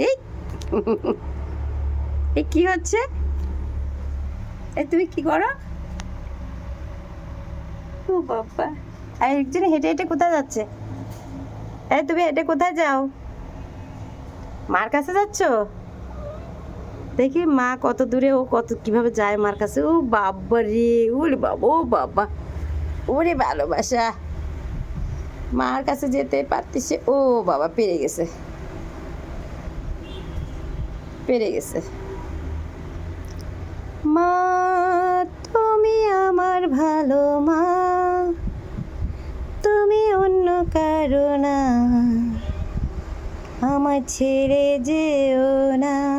এ কি হচ্ছে? এ তুমি কি করো? ও বাবা। আর একজন হেঁটে হেঁটে কোথায় যাচ্ছে? এই তুমি হেঁটে কোথায় যাও? মার কাছে যাচ্ছ? দেখি মা কত দূরে, ও কত কীভাবে যায় মার কাছে। ও বাবা রে, ওরে বাবা, ও বাবা। ওরে ভালোবাসা। মার কাছে যেতে পারতেছে, ও বাবা পেরে গেছে। পেরে গেছে। মা, তুমি আমার ভালো মা। তুমি অন্য কারও না। আমার ছেড়ে যেও না।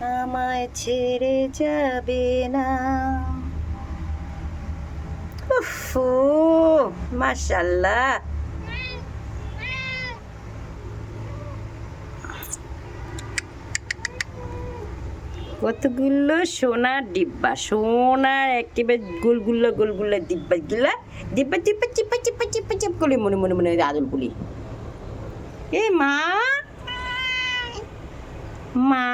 আমায় ছেড়ে যাবে না। উফ মাশাল্লাহ। কতগুলো সোনার ডিব্বা, সোনার একেবারে গোলগুলো গোলগুলো ডিব্বা, গুলা ডিব্বা ডিব্বা চিপা চিপা চিপা চিপ করে মনে মনে মনে আদলগুলি এ মা মা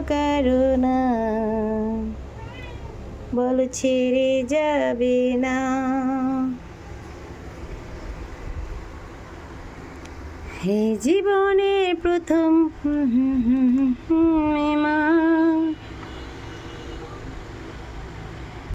অন্য বল ছেড়ে যাবে না হে জীবনের প্রথম মা